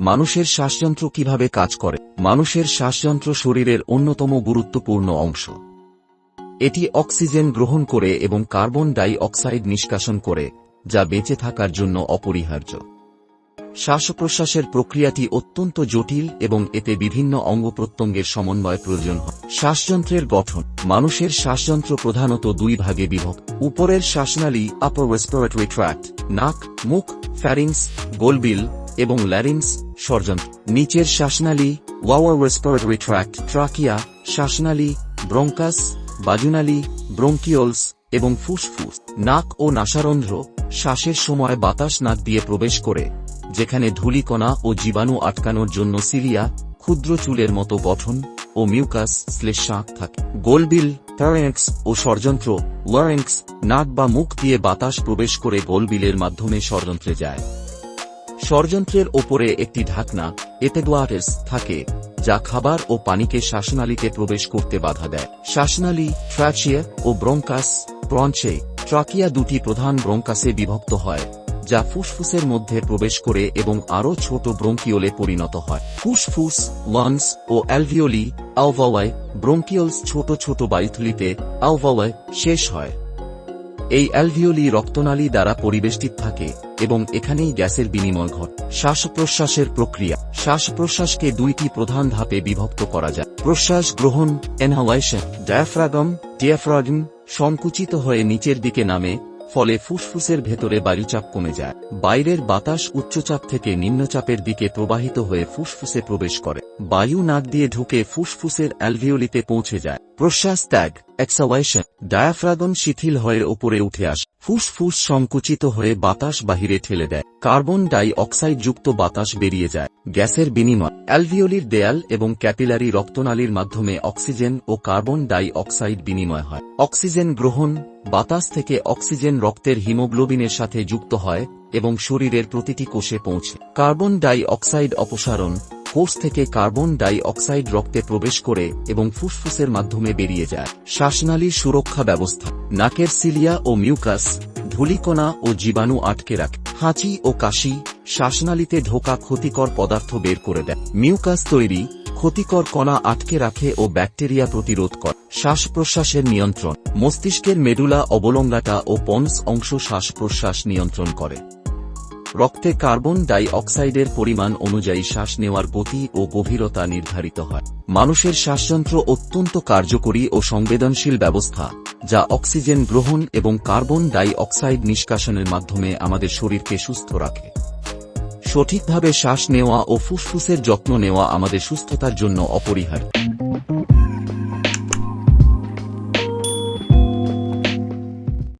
মানুষের শ্বাসযন্ত্র কীভাবে কাজ করে? মানুষের শ্বাসযন্ত্র শরীরের অন্যতম গুরুত্বপূর্ণ অংশ। এটি অক্সিজেন গ্রহণ করে এবং কার্বন ডাই অক্সাইড নিষ্কাশন করে, যা বেঁচে থাকার জন্য অপরিহার্য। শ্বাস প্রশ্বাসের প্রক্রিয়াটি অত্যন্ত জটিল এবং এতে বিভিন্ন অঙ্গ প্রত্যঙ্গের সমন্বয় প্রয়োজন হয়। শ্বাসযন্ত্রের গঠন। মানুষের শ্বাসযন্ত্র প্রধানত দুই ভাগে বিভক্ত। উপরের শ্বাসনালী আপার রেসপিরেটরি ট্র্যাক্ট নাক, মুখ ফ্যারিংস গোলবিল এবং ল্যারিংস ষড়যন্ত্র নিচের শ্বাসনালী ওয়াওয়ার রেসপিরেটরি ট্র্যাক্ট, ট্রাকিয়া, শ্বাসনালী, ব্রঙ্কাস, বাজুনালী, ব্রঙ্কিওলস, এবং ফুসফুস, নাক ও নাসারন্ধ্র, শ্বাসের সময় বাতাস নাক দিয়ে প্রবেশ করে, যেখানে ধূলিকণা ও জীবাণু আটকানোর জন্য সিলিয়া ক্ষুদ্র চুলের মতো গঠন ও মিউকাস স্লেশ থাকে। গোলবিল প্যারেন্ক্স ও ষড়যন্ত্র ওয়ারেন্ক্স নাক বা মুখ দিয়ে বাতাস প্রবেশ করে গোলবিলের মাধ্যমে ষড়যন্ত্রে যায়। ষড়যন্ত্রের ওপরে একটি ঢাকনা এপেডোয়াটেস থাকে, যা খাবার ও পানিকে শ্বাসনালীতে প্রবেশ করতে বাধা দেয়। শ্বাসনালী ট্র্যাচিয়া ও ব্রঙ্কাস ব্রঞ্চে ট্রাকিয়া দুটি প্রধান ব্রঙ্কাসে বিভক্ত হয়, যা ফুসফুসের মধ্যে প্রবেশ করে এবং আরও ছোট ব্রঙ্কিওলে পরিণত হয়। ফুসফুস, লাংস ও অ্যালভিওলি আলভাওয়ায় ব্রঙ্কিওলস ছোট ছোট বায়ুথলিতে আলভাওয়ায় শেষ হয়। এই অ্যালভিওলি রক্তনালী দ্বারা পরিবেষ্টিত থাকে এবং এখানেই গ্যাসের বিনিময় ঘট। শ্বাস প্রশ্বাসের প্রক্রিয়া। শ্বাস প্রশ্বাসকে দুইটি প্রধান ধাপে বিভক্ত করা যায়। প্রশ্বাস গ্রহণ এনহাওয়াইশন ডায়াফ্রাগম ডিয়াফ্রাগম সংকুচিত হয়ে নিচের দিকে নামে, ফলে ফুসফুসের ভেতরে বায়ুচাপ কমে যায়। বাইরের বাতাস উচ্চচাপ থেকে নিম্নচাপের দিকে প্রবাহিত হয়ে ফুসফুসে প্রবেশ করে। বায়ু নাক দিয়ে ঢুকে ফুসফুসের অ্যালভিওলিতে পৌঁছে যায়। প্রশ্বাস ত্যাগ এক্সাওয়াইশন ডায়াফ্রাগন শিথিল হয়ে ওপরে উঠে আসে, ফুসফুস সংকুচিত হয়ে বাতাস বাহিরে ঠেলে দেয়, কার্বন ডাই অক্সাইড যুক্ত বাতাস বেরিয়ে যায়, গ্যাসের বিনিময়, অ্যালভিওলির দেয়াল এবং ক্যাপিলারি রক্তনালীর মাধ্যমে অক্সিজেন ও কার্বন ডাই অক্সাইড বিনিময় হয়, অক্সিজেন গ্রহণ, বাতাস থেকে অক্সিজেন রক্তের হিমোগ্লোবিনের সাথে যুক্ত হয় এবং শরীরের প্রতিটি কোষে পৌঁছে, কার্বন ডাই অক্সাইড অপসারণ কোষ থেকে কার্বন ডাই অক্সাইড রক্তে প্রবেশ করে এবং ফুসফুসের মাধ্যমে বেরিয়ে যায়। শ্বাসনালীর সুরক্ষা ব্যবস্থা। নাকের সিলিয়া ও মিউকাস, ধূলিকণা ও জীবাণু আটকে রাখে। হাঁচি ও কাশি শ্বাসনালীতে ঢোকা ক্ষতিকর পদার্থ বের করে দেয়। মিউকাস তৈরি ক্ষতিকর কণা আটকে রাখে ও ব্যাকটেরিয়া প্রতিরোধ করে। শ্বাস প্রশ্বাসের নিয়ন্ত্রণ। মস্তিষ্কের মেডুলা অবলঙ্গাটা ও পন্স অংশ শ্বাস প্রশ্বাস নিয়ন্ত্রণ করে। রক্তে কার্বন ডাই অক্সাইডের পরিমাণ অনুযায়ী শ্বাস নেওয়ার গতি ও গভীরতা নির্ধারিত হয়। মানুষের শ্বাসযন্ত্র অত্যন্ত কার্যকরী ও সংবেদনশীল ব্যবস্থা, যা অক্সিজেন গ্রহণ এবং কার্বন ডাই অক্সাইড নিষ্কাশনের মাধ্যমে আমাদের শরীরকে সুস্থ রাখে। সঠিকভাবে শ্বাস নেওয়া ও ফুসফুসের যত্ন নেওয়া আমাদের সুস্থতার জন্য অপরিহার্য।